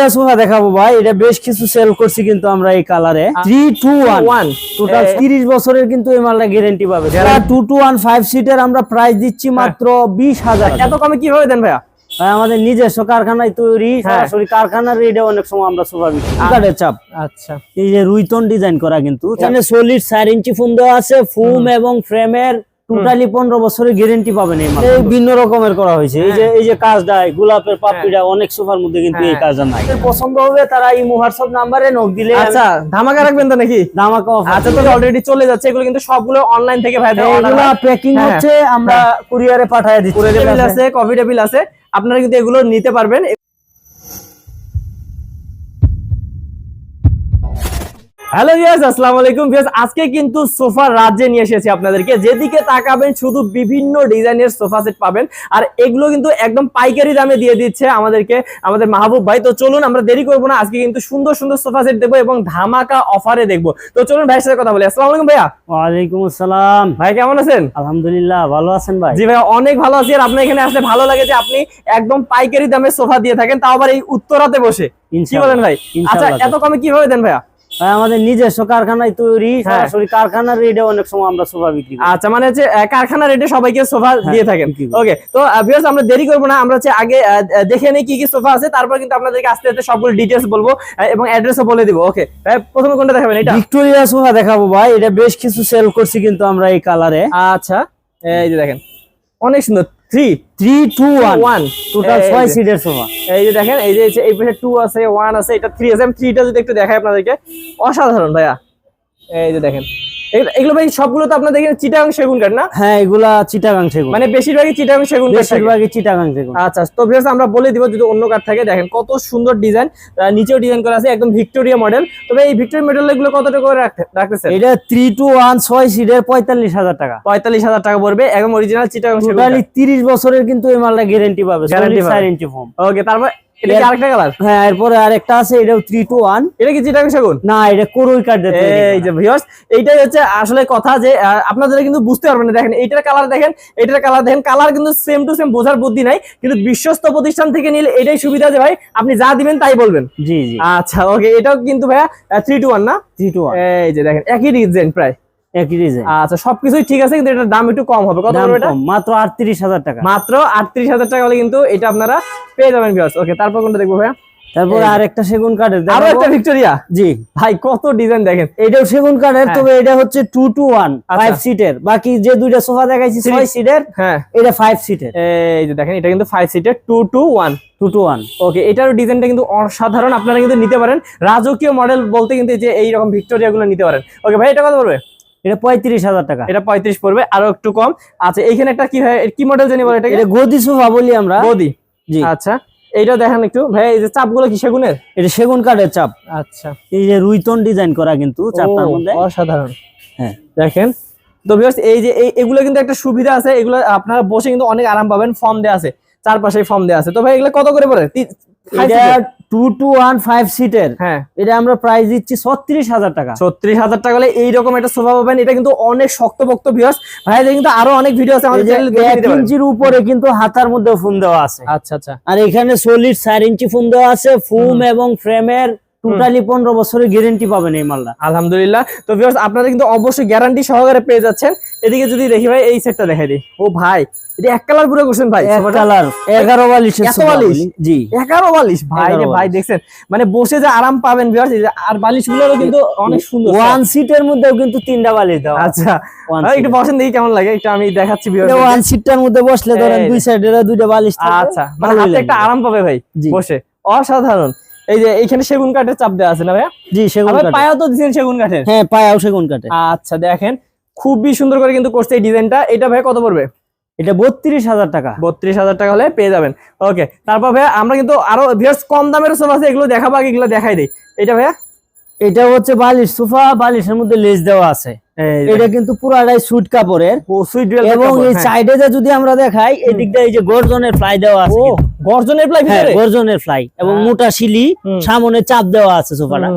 Victoria sofa দেখাবো ভাই এটা বেশ কিছু সেল করছি কিন্তু আমরা এই কালারে থ্রি টু ওয়ান টোটাল তিরিশ বছরের কিন্তু এই মালটা গ্যারেন্টি পাবে। টু টু ওয়ান ফাইভ সিটের আমরা প্রাইস দিচ্ছি মাত্র বিশ হাজার এত কমে কীভাবে দেন ভাইয়া? ভাই আমাদের নিজস্ব কারখানায় তৈরি হ্যাঁ। সরাসরি কারখানার রেটে অনেক সময় আমরা সোফা বিক্রি চাপ। আচ্ছা। এই যে রুইতন ডিজাইন করা কিন্তু। এখানে সলিড চার ইঞ্চি ফোন দেওয়া আছে ফুম এবং ফ্রেমের টোটালি পনেরো বছরের গ্যারেন্টি পাবেন এই। ভিন্ন রকমের করা হয়েছে। এই যে এই যে কাজটা গোলাপের পাপড়িটা অনেক সোফার মধ্যে কিন্তু এই হ্যাঁ। কাজটা নাই। পছন্দ হবে তারা এই হোয়াটসঅ্যাপ নাম্বারে নক দিলে আচ্ছা ধামাকা রাখবেন তো নাকি? দামাকা offer আচ্ছা তো অলরেডি চলে যাচ্ছে। এগুলো কিন্তু সবগুলো অনলাইন থেকে ভাই এগুলা প্যাকিং হ্যাঁ। হচ্ছে আমরা কুরিয়ারে পাঠিয়ে দিচ্ছি। টেবিল আছে। কফি টেবিল আছে। আপনারা কিন্তু এগুলো নিতে পারবেন। হ্যালো ভিউয়ার্স আসসালামু আলাইকুম ভিউয়ার্স আজকে কিন্তু সোফা রাজ্যে নিয়ে এসেছি আপনাদেরকে। যেদিকে তাকাবেন শুধু বিভিন্ন ডিজাইনের সোফা সেট পাবেন। আর এগুলো কিন্তু একদম পাইকারি দামে দিয়ে দিচ্ছে আমাদেরকে আমাদের মাহবুব ভাই। তো চলুন আমরা দেরি করব না। আজকে কিন্তু সুন্দর সুন্দর সোফা সেট দেখব এবং ধামাকা অফারে দেখব। তো চলুন ভাইয়ের সাথে কথা বলি। আসসালামু আলাইকুম ভাইয়া। ওয়ালাইকুম আসসালাম। ভাই কেমন আছেন? আলহামদুলিল্লাহ ভালো আছেন ভাই? জি ভাই অনেক ভালো আছি। আর আপনার এখানে আসলে ভালো লাগে যে আপনি একদম পাইকারি দামে সোফা দিয়ে থাকেন। তাও আবার এই উত্তরাতে বসে। কি। বলেন ভাই? আচ্ছা এত কমে কীভাবে দেন ভাইয়া? ভাই আমাদের নিজস্ব কারখানায় তৈরি হ্যাঁ। সরাসরি কারখানার রেটে অনেক সময় আমরা সোফা বিক্রি আচ্ছা মানে হচ্ছে আহ, কারখানা রেটে সবাইকে সোফা হ্যাঁ, দিয়ে থাকেন। ওকে তো ভিউয়ার্স আমরা দেরি করব না আমরা হচ্ছে আগে দেখে নেই কি কি সোফা আছে তারপর কিন্তু আপনাদেরকে আস্তে আস্তে সবগুলো ডিটেলস বলব এবং অ্যাড্রেসও বলে দিব। ওকে প্রথমে কোনটা দেখাবেন এটা? ভিক্টোরিয়া সোফা দেখাবো ভাই এটা বেশ কিছু সেল করছি কিন্তু আমরা এই কালারে আচ্ছা এই যে দেখেন অনেক সুন্দর। Three three two one one total ছয় সিটের সোফা এই যে দেখেন এই যে এই পাশে টু আছে ওয়ান আছে এটা থ্রি আছে। আমি থ্রিটা যদি একটু দেখাই আপনাদেরকে। অসাধারণ ভাইয়া। এই যে দেখেন। এগুলো- এগুলো ভাই সবগুলো তো আপনার দেখেন চিটাগাং সেগুন কাঠ না? হ্যাঁ এগুলা চিটাগাং সেগুন। মানে বেশিরভাগই চিটাগাং সেগুন কাঠ বেশিরভাগই চিটাগাং সেগুন। আচ্ছা তো ভিউয়ার্স আমরা বলে দিব যদি অন্য কাঠ থাকে। দেখেন কত সুন্দর ডিজাইন নিচেও ডিজাইন করা আছে একদম ভিক্টোরিয়া মডেল। তবে এই ভিক্টোরিয়া মডেলগুলো কত টাকা করে রাখতে- রাখতেছেন? এটা থ্রি টু ওয়ান ছয় সিটের পঁয়তাল্লিশ হাজার টাকা। পঁয়তাল্লিশ হাজার টাকা পড়বে একদম অরিজিনাল চিটাগাং সেগুন টোটালি তিরিশ বছরের কিন্তু এই মালটা গ্যারেন্টি পাবে। ইঞ্চি ফোম ওকে তারপর এটা কি আরেকটা কালার হ্যাঁ এরপরে আরেকটা আছে এটাও থ্রি টু ওয়ান এটা কি চিটাগাং সেগুন? না এটা করুই কাঠ এই যে ভিউয়ার্স এইটাই হচ্ছে আসলে কথা যে আপনারা কিন্তু বুঝতে পারবেন না দেখেন এইটার কালার দেখেন এইটার কালার দেখেন কালার কিন্তু সেম টু সেম বোঝার বুদ্ধি নাই কিন্তু বিশ্বস্ত প্রতিষ্ঠান থেকে নিলে এটাই সুবিধা যে ভাই আপনি যা দিবেন তাই বলবেন। জি জি। আচ্ছা ওকে এটাও কিন্তু ভাইয়া থ্রি টু ওয়ান না? থ্রি টু ওয়ান এই যে দেখেন একই ডিজাইন প্রায়। একই ডিজাইন আচ্ছা সবকিছুই ঠিক আছে কিন্তু এটার দাম একটু কম হবে। কত এটা? মাত্র আটত্রিশ হাজার টাকা। মাত্র আটত্রিশ হাজার টাকা হলে কিন্তু এটা আপনারা পেয়ে যাবেন ভিউয়ার্স ওকে তারপর কোনটা দেখব ভাইয়া? তারপরে এই যে। আরেকটা সেগুন কাঠের আরও একটা ভিক্টোরিয়া জি। ভাই কত ডিজাইন দেখেন। এটাও সেগুন কাঠের হ্যাঁ। তবে এটা হচ্ছে টু টু ওয়ান আচ্ছা। ফাইভ সিটের বাকি যে দুইটা সোফা দেখাইছি সিটের হ্যাঁ। এটা ফাইভ সিটের এই যে দেখেন এটা কিন্তু ফাইভ সিটের two two one two two one okay এটারও ডিজাইনটা কিন্তু অসাধারণ আপনারা কিন্তু নিতে পারেন। রাজকীয় মডেল বলতে কিন্তু এই যে এইরকম ভিক্টোরিয়া গুলো নিতে পারেন। ওকে ভাই এটা কত পড়বে? এটা পঁয়ত্রিশ হাজার টাকা। এটা পঁয়ত্রিশ পড়বে আরও একটু কম। আচ্ছা এইখানে একটা কি হয় কি মডেল জানি বলে এটা গদি সোফা বলি আমরা। গদি। জি। আচ্ছা এইটা দেখেন একটু। ভাই এই যে চাপগুলো কি সেগুনের? এটা সেগুন কাঠের চাপ। আচ্ছা। এই যে রুইতন ডিজাইন করা কিন্তু চাপটার মধ্যে। অসাধারণ। হ্যাঁ। দেখেন তো ভিউয়ার্স এই যে এগুলো কিন্তু একটা সুবিধা আছে। এগুলো আপনারা বসে কিন্তু অনেক আরাম পাবেন। ফর্ম দেওয়া আছে চারপাশে ফর্ম দেওয়া আছে। তো ভাই এগুলো কত করে পড়ে? এটা? টু টু ওয়ান ফাইভ সিটের হ্যাঁ। এটা আমরা প্রাইস দিচ্ছি ছত্রিশ হাজার টাকা। ছত্রিশ হাজার টাকা হলে এইরকম একটা সোফা পাবেন। এটা কিন্তু অনেক শক্তপোক্ত কিন্তু আরও অনেক ভিডিও আছে আমাদের। ইঞ্চির উপরে কিন্তু হাতার মধ্যে ফোন দেওয়া আছে। আচ্ছা আচ্ছা। আর এখানে সলিড চার ইঞ্চি ফোন দেওয়া আছে। ফুম এবং ফ্রেমের টোটালি পনেরো বছরের গ্যারেন্টি পাবেন এই মালটা। আলহামদুলিল্লাহ। তো আপনারা কিন্তু অবশ্যই গ্যারান্টি সহকারে পেয়ে যাচ্ছেন। এদিকে যদি দেখি ভাই এই সেটটা দেখাই দিই। ও ভাই এটা এক কালার পুরো করছেন ভাই এক কালার এগারো বালিশের এত সোফা বালিশ? বলি। জি। এগারো বালিশ? ভাই রে ভাই। দেখছেন মানে বসে যে আরাম পাবেন ভিউয়ার্স আর বালিশগুলো কিন্তু অনেক সুন্দর ওয়ান সিটের মধ্যেও কিন্তু তিনটা বালিশ দেওয়া আচ্ছা একটু। বসেন দেখি কেমন লাগে একটু আমি দেখাচ্ছি ভিউয়ার্স ওয়ান সিটটার মধ্যে বসলে ধরেন দুই সাইডের দুইটা বালিশ আচ্ছা মানে হাতে একটা আরাম পাবে ভাই বসে। অসাধারণ। এই যে এইখানে সেগুন কাঠের চাপ দেওয়া আছে না ভাইয়া? জি সেগুন কাঠের। পায়াও তো দিচ্ছেন সেগুন কাঠের? হ্যাঁ পায়াও সেগুন কাঠে আচ্ছা দেখেন খুবই সুন্দর করে কিন্তু করছে এই ডিজাইনটা এটা ভাই কত পড়বে? এটা বত্রিশ হাজার টাকা। বত্রিশ হাজার টাকা হলে পেয়ে যাবেন। ওকে তারপর ভাইয়া আমরা কিন্তু আরও ভিউয়ার্স কম দামের সোফা আছে এগুলো দেখাবো আগে এগুলো দেখাই দিই। এটা ভাইয়া? এটা হচ্ছে বালিশ সোফা বালিশের মধ্যে লেস দেওয়া আছে। এটা কিন্তু পুরাটাই সুট কাপড়ের। এবং এই সাইডে যে যদি আমরা দেখাই এই দিকটা এই যে গর্জনের ফ্লাই দেওয়া আছে গর্জনের প্লাই হ্যাঁ গর্জনের ফ্লাই এবং হ্যাঁ। মোটা শিলি। সামনে চাপ দেওয়া আছে সোফাটা।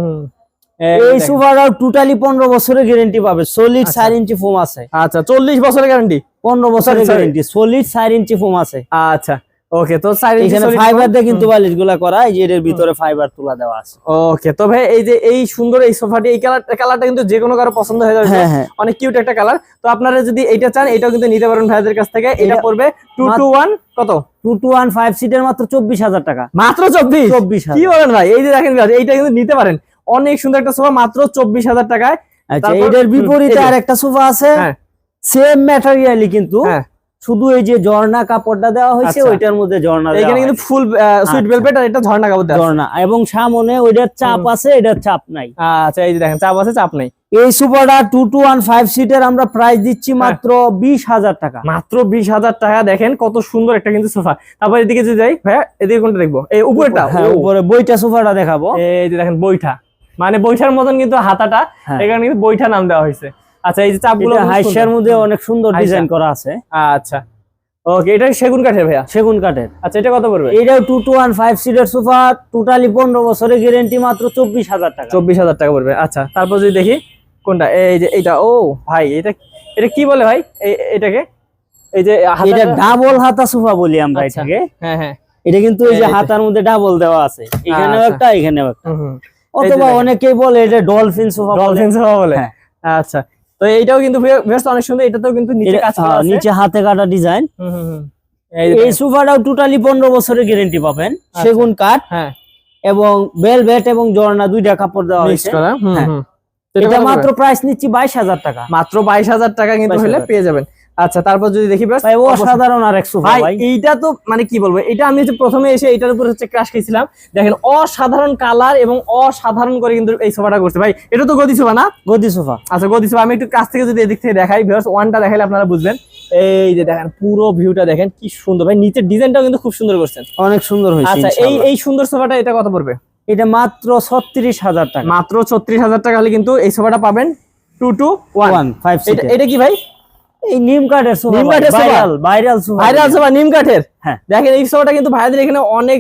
এই দেখেন। টোটালি পনেরো বছরের গ্যারেন্টি পাবে চল্লিশ আচ্ছা। চার ইঞ্চি ফোম আছে। আচ্ছা চল্লিশ বছরের গ্যারান্টি পনেরো বছরের. গ্যারেন্টি সলিড চার ইঞ্চি ফোম আছে। আচ্ছা ওকে তো এখানে ফাইবার দিয়ে কিন্তু বালিশগুলা করা এই যে এর ভিতরে ফাইবার তুলা দেওয়া আছে। ওকে তো ভাই এই যে এই সুন্দর এই সোফাটি এই কালার কালারটা কিন্তু যে কোনো কারও পছন্দ হয়ে যাবে। হ্যাঁ হ্যাঁ। অনেক কিউট একটা কালার তো আপনারা যদি এটা চান এটাও কিন্তু নিতে পারেন ভাইদের কাছ থেকে। এটা পড়বে টু টু ওয়ান কত? টু টু ওয়ান ফাইভ সিটের মাত্র চব্বিশ হাজার টাকা। মাত্র চব্বিশ? চব্বিশ কি বলেন ভাই? এই যে দেখেন এইটা কিন্তু নিতে পারেন। অনেক সুন্দর একটা সোফা মাত্র চব্বিশ হাজার টাকায়। আচ্ছা এটার বিপরীতে এই যে। আর একটা সোফা আছে। হ্যাঁ। সেম ম্যাটেরিয়ালই কিন্তু হ্যাঁ। শুধু এই যে ঝর্ণা কাপড়টা দেওয়া হয়েছে আচ্ছা। ওইটার মধ্যে ঝর্ণা এখানে কিন্তু ফুল সুইট। ভেলভেট আর এটা ঝর্ণা কাপড় দেওয়া ঝর্ণা এবং সামনে ওইটার চাপ আছে এটার চাপ নাই। আচ্ছা এই যে দেখেন চাপ আছে চাপ নেই। এই সুপারটা টু টু ওয়ান ফাইভ সিটের আমরা প্রাইস দিচ্ছি হ্যাঁ। মাত্র বিশ হাজার টাকা। মাত্র বিশ হাজার টাকা দেখেন কত সুন্দর একটা কিন্তু সোফা। তারপর এদিকে যদি যাই ভাইয়া এদিকে কোনটা দেখব? এই উপরটা হ্যাঁ উপরে বইটা সোফাটা দেখাবো। এই যে দেখেন বইটা। মানে বইটার মতন কিন্তু হাতাটা। হ্যাঁ। এখানে কিন্তু বইটা নাম দেওয়া হয়েছে। আচ্ছা এই যে চাপগুলো এটা সুন্দর। মধ্যে অনেক সুন্দর ডিজাইন করা আছে। আচ্ছা। ওকে এটা সেগুন কাঠের ভাইয়া? সেগুন কাঠের। আচ্ছা এটা কত পড়বে? এইটাও টু টু ওয়ান ফাইভ সিটের সোফা টোটালি পনেরো বছরের গ্যারেন্টি মাত্র চব্বিশ হাজার টাকা। চব্বিশ হাজার টাকা পড়বে। আচ্ছা তারপর যদি দেখি কোনটা? এই যে এইটা। ও ভাই এটা এটা কি বলে ভাই? এটাকে? এই যে এটা ডাবল হাতা সোফা বলি আমরা আচ্ছা। এটাকে। হ্যাঁ হ্যাঁ। এটা কিন্তু এই যে হাতার মধ্যে ডাবল দেওয়া আছে। এখানেও আচ্ছা। একটা এখানেও একটা। অথবা। অনেকেই বলে এটা ডলফিন সোফা ডলফিন সোফা বলে। হ্যাঁ। আচ্ছা। তো এইটাও কিন্তু বেশ- অনেক সুন্দর এটাতেও কিন্তু নিচে কাজ করা আছে। নিচে হাতে কাটা ডিজাইন হুম, হুম, হুম। এই। সোফাটাও টোটালি পনেরো বছরের গ্যারান্টি পাবেন। সেগুন কাঠ হ্যাঁ। এবং বেলভেট এবং জর্না দুইটা কাপড় দেওয়া হয়েছে। হ্যাঁ। এটা মাত্র প্রাইস নিচ্ছি বাইশ হাজার টাকা। মাত্র বাইশ হাজার টাকা কিন্তু 22,000 হলে পেয়ে যাবেন। আচ্ছা তারপর যদি দেখি বেশ ভাই অসাধারণ আর এক সোফা ভাই এইটা তো মানে কি বলব এটা আমি হচ্ছে প্রথমে এসে এটার উপর হচ্ছে ক্রাশ খেয়েছিলাম। দেখেন অসাধারণ কালার এবং অসাধারণ করে কিন্তু এই সোফাটা করছে। ভাই এটা তো গদি সোফা না? গদি সোফা। আচ্ছা গদি সোফা আমি একটু কাছ থেকে যদি এদিক থেকে দেখাই ভিউয়ার্স ওয়ানটা দেখাইলে আপনারা বুঝবেন। এই যে দেখেন পুরো ভিউটা দেখেন কি সুন্দর। ভাই নিচের ডিজাইনটাও কিন্তু খুব সুন্দর করছেন। অনেক সুন্দর হয়েছে আচ্ছা এই এই সুন্দর সোফাটা এটা কত পড়বে? এটা মাত্র ছত্রিশ হাজার টাকা। মাত্র ছত্রিশ হাজার টাকা হলে কিন্তু এই সোফাটা পাবেন টু টু ওয়ান ফাইভ এটা কি ভাই? এই নিম কাঠের সোফা নিম কাঠের viral viral sofa viral sofa নিম কাঠের? হ্যাঁ। দেখেন এই সোফাটা কিন্তু ভাইদের এখানে অনেক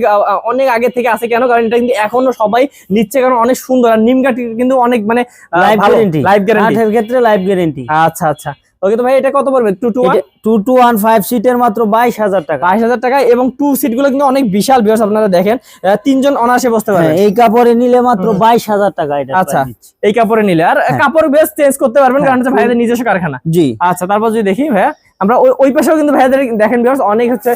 অনেক আগে থেকে আছে কেন? কারণ এটা কিন্তু এখনও সবাই নিচ্ছে কারণ অনেক সুন্দর। আর নিম কাঠ কিন্তু অনেক মানে লাইফ গ্যারান্টি লাইফ গ্যারেন্টি কাঠের ক্ষেত্রে লাইফ গ্যারেন্টি আচ্ছা আচ্ছা। ওকে তো ভাই এটা কত পড়বে? Two two two two one five সিটের মাত্র বাইশ হাজার টাকা। বাইশ হাজার টাকা এবং টু সিটগুলো কিন্তু অনেক বিশাল বিয়ার্স আপনারা দেখেন। তিনজন অনায়াসে বসতে পারবেন। হ্যাঁ, এই কাপড়ে নিলে মাত্র বাইশ হাজার টাকা এটা আচ্ছা এই কাপড়ে নিলে। আর হ্যাঁ। কাপড় বেশ চেঞ্জ করতে পারবেন কারণ হচ্ছে হ্যাঁ। ভাইদের নিজস্ব কারখানা। জি। আচ্ছা তারপর যদি দেখি ভাইয়া আমরা ওই ওই পাশেও কিন্তু ভাইয়াদের দেখেন বিয়ার্স অনেক হচ্ছে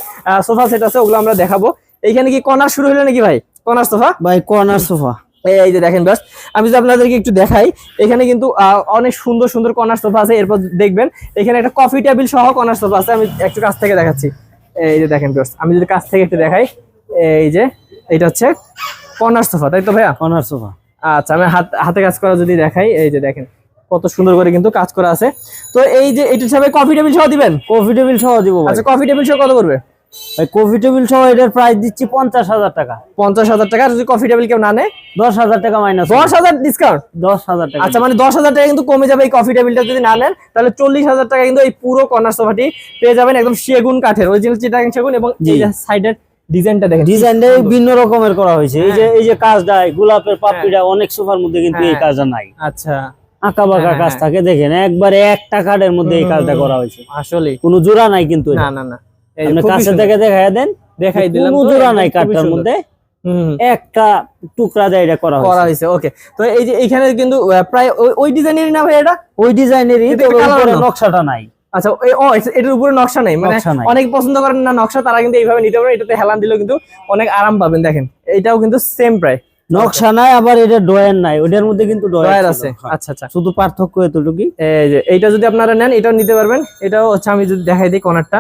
সোফা সেট আছে ওগুলো আমরা দেখাবো। এইখানে কি কর্নার শুরু হলো নাকি ভাই? Corner sofa? ভাই কর্নার সোফা। এই যে দেখেন বাস আমি যদি আপনাদেরকে একটু দেখাই এখানে কিন্তু অনেক সুন্দর সুন্দর কর্নার সোফা আছে। এরপর দেখবেন এখানে একটা কফি টেবিল সহ কর্নার সোফা আছে। আমি একটু কাছ থেকে দেখাচ্ছি। এই যে দেখেন বাস আমি যদি কাছ থেকে একটু দেখাই এই যে এটা হচ্ছে কর্নার সোফা তাই তো ভাইয়া? কর্নার সোফা আচ্ছা আমি হাত হাতে কাজ করা যদি দেখাই এই যে দেখেন কত সুন্দর করে কিন্তু কাজ করা আছে। তো এই যে এটা সবাই কফি টেবিল সহ দিবেন? কফি টেবিল সহ দিব আচ্ছা কফি টেবিল সহ কত করবে ভাই কফি টেবিল সহ এটার প্রাইস দিচ্ছি পঞ্চাশ হাজার টাকা। পঞ্চাশ হাজার টাকা যদি কফি টেবিল কেউ না নেয়? দশ হাজার টাকা মাইনাস দশ হাজার ডিসকাউন্ট দশ হাজার টাকা আচ্ছা মানে দশ হাজার টাকা কিন্তু কমে যাবে এই কফি টেবিলটা যদি না নেন তাহলে চল্লিশ হাজার টাকা কিন্তু এই পুরো কর্নার সোফাটি পেয়ে যাবেন একদম সেগুন কাঠের অরিজিনাল চিটাগাং সেগুন এবং সাইডের ডিজাইনটা দেখেন। ডিজাইনটা ভিন্ন রকমের করা হয়েছে। এই যে হ্যাঁ। এই যে কাজটা গোলাপের পাপড়িটা অনেক সোফার মধ্যে কিন্তু এই হ্যাঁ। কাজটা নাই। আচ্ছা। আঁকা বাঁকা হ্যাঁ, কাজ হ্যাঁ। থাকে দেখেন একবারে একটা কাঠের মধ্যে এই কাজটা করা হয়েছে। আসলে কোনো জোড়া নাই কিন্তু না না না। কাছে থেকে দেখাই দেন দেখাই দিলাম জোড়া নাই কাঠটার মধ্যে। একটা টুকরা দেয় এটা করা করা হয়েছে। হয়েছে ওকে তো এই যে এখানে কিন্তু প্রায় ওই- ডিজাইনেরই না ভাই এটা? ওই ডিজাইনেরই। নকশাটা নাই। আচ্ছা ও এটার উপরে নকশা নেই। মানে অনেক পছন্দ করেন না নকশা তারা কিন্তু এইভাবে নিতে পারেন এটাতে হেলান দিলেও কিন্তু অনেক আরাম পাবেন দেখেন। এটাও কিন্তু সেম প্রায় নকশা নাই আবার এটা ডয়ার নাই ওটার মধ্যে কিন্তু ডয়ার ডয়ার আছে। আচ্ছা আচ্ছা। শুধু পার্থক্য এতটুকুই। এই যে এইটা যদি আপনারা নেন এটাও নিতে পারবেন। এটাও হচ্ছে আমি যদি দেখাই দিই কর্নারটা।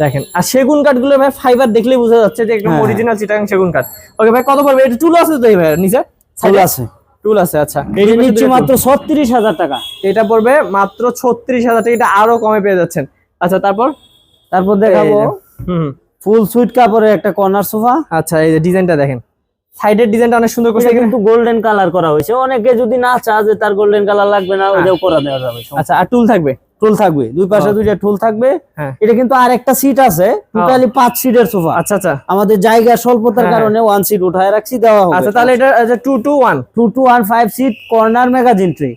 দেখেন। আর সেগুন কাঠগুলো ভাই ফাইবার দেখলেই বোঝা যাচ্ছে যে একদম হ্যাঁ। অরিজিনাল চিটাগাং সেগুন কাঠ। ওকে ভাই কত পড়বে? এটা টুল আছে তো এই ভাই নিচে? ফুল আছে। টুল আছে আচ্ছা। এটা নিচ্ছি মাত্র ছত্রিশ হাজার টাকা। এটা পড়বে মাত্র ছত্রিশ হাজার টাকা এটা আরও কমে পেয়ে যাচ্ছেন। আচ্ছা তারপর? তারপর দেখাবো। হুম ফুল সুইট কাপড়ের একটা কর্নার সোফা আচ্ছা এই যে ডিজাইনটা দেখেন। সাইডের ডিজাইনটা অনেক সুন্দর করছে কিন্তু গোল্ডেন কালার করা হয়েছে। অনেকে যদি না চা যে তার গোল্ডেন কালার লাগবে না ওটাও করা দেওয়া যাবে। আচ্ছা আর টুল থাকবে? টুল থাকবে। দুই পাশে দুইটা টুল থাকবে। হ্যাঁ। এটা কিন্তু আর একটা সিট আছে টোটালি পাঁচ সিটের সোফা আচ্ছা আচ্ছা। আমাদের জায়গা স্বল্পতার হ্যাঁ, কারণে ওয়ান সিট উঠায় রাখছি দেওয়া হবে। আচ্ছা তাহলে এটা two two one two two one five seat corner magazine tree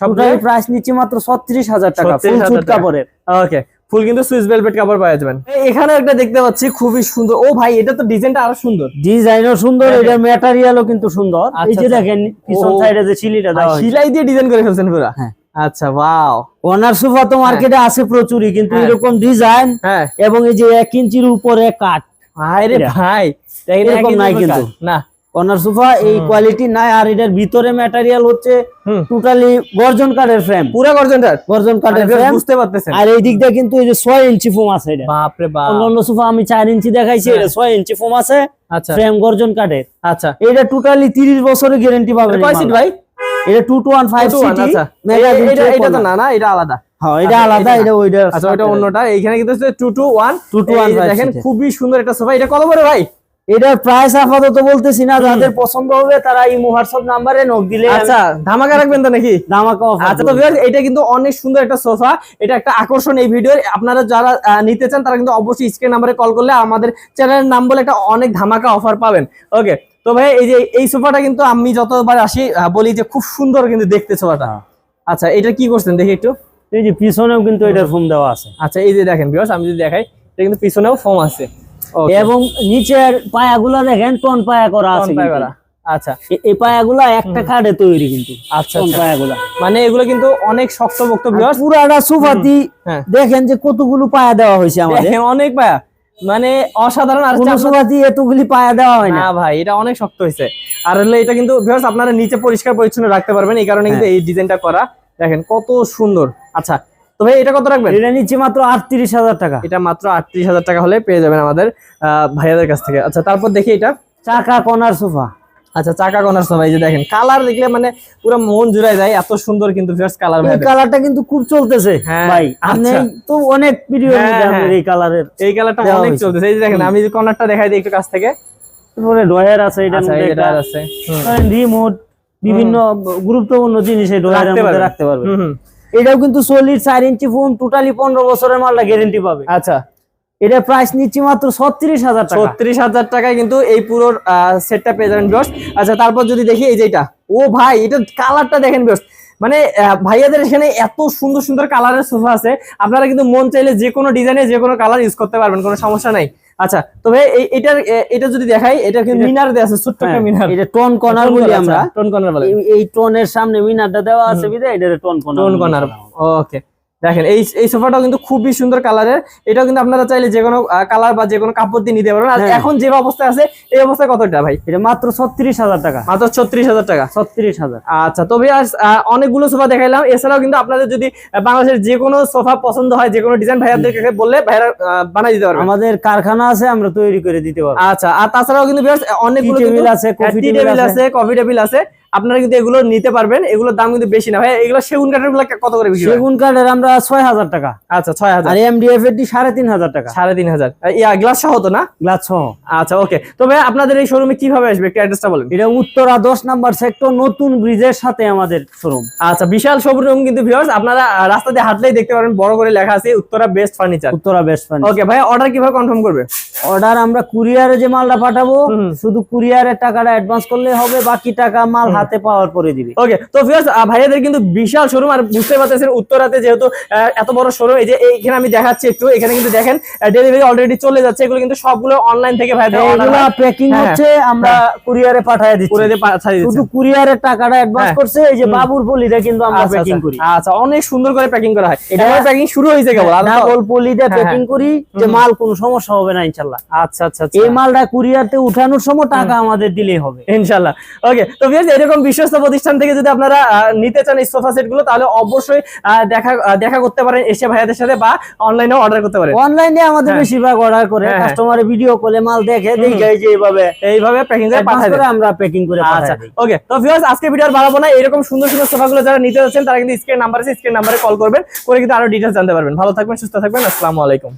totally price নিচ্ছি মাত্র ছত্রিশ হাজার টাকা ফুল 36,000 সুইট কাপড়ের। ওকে ফুল কিন্তু সুইস ভেলভেট কাপড় পাওয়া যাবেন। এখানে একটা দেখতে পাচ্ছি খুবই সুন্দর। ও ভাই এটা তো ডিজাইনটা আরও সুন্দর। ডিজাইনও সুন্দর। এটার ম্যাটেরিয়ালও কিন্তু সুন্দর। এই আচ্ছা, যে আচ্ছা। দেখেন পিছন সাইডে যে চিলিটা দেওয়া সিলাই দিয়ে ডিজাইন করে ফেলছেন পুরো। হ্যাঁ। আচ্ছা ওয়াও ওনার সোফা তো মার্কেটে আছে প্রচুরই কিন্তু হ্যাঁ। এরকম ডিজাইন হ্যাঁ। এবং এই যে এক ইঞ্চির উপরে কাট ভাই রে এটা। ভাই এরকম নাই রকম কিন্তু। না। ওনার সোফা এই। কোয়ালিটি নাই আর এটার ভিতরে ম্যাটেরিয়াল হচ্ছে টোটালি গর্জন কাঠের ফ্রেম পুরো গর্জনটার গর্জন কাঠের ফ্রেম বুঝতে পারতেছেন। আর এই দিক দিয়ে কিন্তু এই যে ছয় ইঞ্চি ফোম আছে এটা। বাপ। রে বাপ অন্যান্য সোফা আমি চার ইঞ্চি দেখাইছি হ্যাঁ। এটা ইঞ্চি ফোম আছে। আচ্ছা। ফ্রেম গর্জন কাঠের আচ্ছা। এটা টোটালি তিরিশ বছরের গ্যারেন্টি পাবেন কয় সিট ভাই? এটা two two one five Two to one, সিটি এটা এটা তো না না এটা আলাদা। হ্যাঁ এটা আচ্ছা, আলাদা এটা ওইটা আচ্ছা অন্যটা এইখানে কিন্তু টু টু ওয়ান 2 to 1 দেখেন খুবই সুন্দর একটা সোফা এটা কত করে ভাই? এটার প্রাইস আপাতত বলতেছি না যাদের পছন্দ হবে তারা এই হোয়াটসঅ্যাপ নাম্বারে নক দিলে আচ্ছা ধামাকা রাখবেন তো নাকি? দামাকা অফার আচ্ছা তো viewers, এটা কিন্তু অনেক সুন্দর একটা সোফা এটা একটা আকর্ষণ এই ভিডিওর আপনারা যারা নিতে চান তারা কিন্তু অবশ্যই স্ক্রিন নাম্বারে কল করলে আমাদের চ্যানেলের নাম বলে একটা অনেক ধামাকা অফার পাবেন। ওকে তো ভাই এই যে এই সোফাটা কিন্তু আমি যতবার আসি বলি যে খুব সুন্দর কিন্তু দেখতে সোফাটা। আচ্ছা এটা কি করছেন? দেখি একটু। এই যে পিছনেও কিন্তু এটার ফোম দেওয়া আছে। আচ্ছা এই যে দেখেন ভিউয়ার্স আমি যদি দেখাই এটা কিন্তু পিছনেও ফোম আছে। এবং নিচের পায়াগুলা দেখেন টন পায়া করা আছে আচ্ছা। এই পায়াগুলা একটা কাঠে তৈরি কিন্তু আচ্ছা আচ্ছা। পায়াগুলা। মানে এগুলো কিন্তু অনেক শক্ত বক্ত ভিউয়ার্স পুরাটা সোফাতি হ্যাঁ দেখেন যে কতগুলো পায়া দেওয়া হয়েছে আমাদের। দেখেন, অনেক পায়া। মানে অসাধারণ আর চামড়া- এতগুলি পায়া দেওয়া হয় না। ভাই এটা অনেক শক্ত হয়েছে। আর হলে এটা কিন্তু ভিউয়ার্স আপনারা নিচে পরিষ্কার পরিচ্ছন্ন রাখতে পারবেন এই কারণে কিন্তু এই ডিজাইনটা করা দেখেন কত সুন্দর। আচ্ছা তো ভাই এটা কত রাখবেন? এটা নিচে মাত্র আটত্রিশ হাজার টাকা। এটা মাত্র আটত্রিশ হাজার টাকা হলে পেয়ে যাবেন আমাদের আহ, ভাইয়াদের কাছ থেকে। আচ্ছা তারপর দেখি এটা। চাকা কনার সোফা। আচ্ছা চাকা কনার সময় যে দেখেন কালার দেখলে মানে পুরো মন জুড়ায় যায় এত সুন্দর কিন্তু ভিউয়ার্স কালার ভাই কালারটা কিন্তু খুব চলতেছে হ্যাঁ, ভাই। আপনি আচ্ছা। তো অনেক ভিডিও হ্যাঁ, হ্যাঁ। এই কালারের এই কালারটা অনেক চলতেছে। এই যে দেখেন আমি যে কর্নারটা দেখাই দিই একটু কাছ থেকে। তারপরে ডয়ার আছে এটা আচ্ছা একটা যেটা আছে। রিমোট বিভিন্ন গুরুত্বপূর্ণ জিনিস এই ডয়ারের রাখতে মধ্যে রাখতে পারবে হুম, হুম। এটাও কিন্তু সলিড চার ইঞ্চি ফোন টোটালি পনেরো বছরের মালটা গ্যারান্টি পাবে। আচ্ছা। এটা প্রাইস নিচ্ছি মাত্র ছত্রিশ হাজার টাকা। ছত্রিশ হাজার টাকায় কিন্তু এই পুরো সেটটা পেয়ে যাবেন বিয়স আচ্ছা তারপর যদি দেখি এই যেটা ও ভাই এটা কালারটা দেখেন বিয়স মানে ভাইয়াদের এখানে এত সুন্দর সুন্দর কালারের সোফা আছে। আপনারা কিন্তু মন চাইলে যে কোনো ডিজাইনে যে কোনো কালার ইউজ করতে পারবেন কোনো সমস্যা নাই। আচ্ছা তবে এই এটার এটা যদি দেখাই এটা কিন্তু মিনার দেওয়া আছে ছোট্ট একটা হ্যাঁ, মিনার। এটা টোন কর্নার বলি আমরা। টোন কর্নার বলে এই- টোনের সামনে মিনারটা দেওয়া আছে বিধায় এটা tone corner tone corner okay দেখেন এই এই সোফাটাও কিন্তু খুবই সুন্দর কালারের। এটাও কিন্তু আপনারা চাইলে যে কোনো কালার বা যে কোনো কাপড় দিয়ে নিতে পারবেন। আর হ্যাঁ। এখন যে অবস্থায় আছে এই অবস্থায় কতটা ভাই? এটা মাত্র ছত্রিশ হাজার টাকা। মাত্র ছত্রিশ হাজার টাকা? ছত্রিশ হাজার। আচ্ছা তবে আজ অনেকগুলো সোফা দেখাইলাম। এছাড়াও কিন্তু আপনাদের যদি বাংলাদেশের যে কোনো সোফা পছন্দ হয় যে কোনো ডিজাইন ভাইয়াদের কাছে বললে ভাইয়ারা বানাই দিতে পারবেন আমাদের কারখানা আছে আমরা তৈরি করে দিতে পারব। আচ্ছা আর তাছাড়াও কিন্তু অনেকগুলো টেবিল আছে কফি টেবিল আছে কফি টেবিল আছে। আপনারা কিন্তু এগুলো নিতে পারবেন এগুলোর দাম কিন্তু বেশি না। ভাই এগুলো সেগুন কাঠেরগুলো কত করে হয়? সেগুন কাঠের আমরা ছয় হাজার টাকা। আচ্ছা ছয় হাজার আর এমডিএফ এর সাড়ে তিন হাজার টাকা। সাড়ে তিন হাজার ইয়া গ্লাস সহ তো না? গ্লাস সহ। আচ্ছা ওকে। তো ভাই আপনাদের এই শোরুমে কীভাবে আসবে? একটু অ্যাড্রেসটা বলেন। এটা উত্তরা দশ নাম্বার সেক্টর নতুন ব্রিজের সাথে আমাদের শোরুম আচ্ছা বিশাল শোরুম কিন্তু ভিউয়ার্স আপনারা রাস্তা দিয়ে হাঁটলেই দেখতে পারেন বড় করে লেখা আছে Uttara best furniture Uttara best furniture okay ভাই অর্ডার কীভাবে কনফার্ম করবে? অর্ডার আমরা কুরিয়ারে যে মালটা পাঠাবো। শুধু কুরিয়ারের টাকাটা অ্যাডভান্স করলে হবে বাকি টাকা মাল হাতে পাওয়ার পরে দিবে। ওকে তো ভিউয়ার্স ভাইয়াদের কিন্তু বিশাল শোরুম আর বুঝতে পারতেছেন উত্তরাতে যেহেতু এত বড় শোরুম এই যে এইখানে আমি দেখাচ্ছি একটু এখানে কিন্তু দেখেন ডেলিভারি অলরেডি চলে যাচ্ছে এগুলো কিন্তু সবগুলো অনলাইন থেকে ভাইয়াদের অর্ডার এগুলা প্যাকিং হ্যাঁ, হচ্ছে আমরা কুরিয়ারে পাঠিয়ে দিচ্ছি। করে দিয়ে পাঠিয়ে দিচ্ছে। শুধু কুরিয়ারের টাকাটা অ্যাডভান্স হ্যাঁ। করছে এই যে বাবুর পলিটা কিন্তু আমরা আচ্ছা, প্যাকিং আচ্ছা। করি। আচ্ছা অনেক সুন্দর করে প্যাকিং করা হয়। এটা প্যাকিং শুরু হয়েছে কেবল আর তো- পলিটা হ্যাঁ, প্যাকিং করি যে মাল কোনো সমস্যা হবে না ইনশাল্লাহ। আচ্ছা আচ্ছা আচ্ছা। এই মালটা কুরিয়ারতে উঠানোর সময় টাকা আমাদের দিলেই হবে। ইনশাল্লাহ। ওকে তো ভিউয়ার্স এরকম বিশ্বস্ত প্রতিষ্ঠান থেকে যদি আপনারা নিতে চান এই সোফা সেটগুলো তাহলে অবশ্যই দেখা দেখা করতে পারেন এসে ভাইয়াদের সাথে বা অনলাইনেও অর্ডার করতে পারেন। অনলাইনে আমাদের হ্যাঁ। বেশিরভাগ অর্ডার করে হ্যাঁ। ভিডিও কলে মাল দেখে দেখে যে এইভাবে এইভাবে প্যাকিং করে পাঠাই করে আমরা প্যাকিং করে আচ্ছা ওকে তো ভিউয়ার্স আজকে ভিডিও আর বাড়াবো না। এরকম সুন্দর সুন্দর সোফাগুলো যারা নিতে যাচ্ছেন তারা কিন্তু স্ক্রিন নাম্বার আছে স্ক্রিন নাম্বারে কল করবেন। করে কিন্তু আরও ডিটেলস জানতে পারবেন। ভালো থাকবেন সুস্থ থাকবেন। আসসালামু আলাইকুম।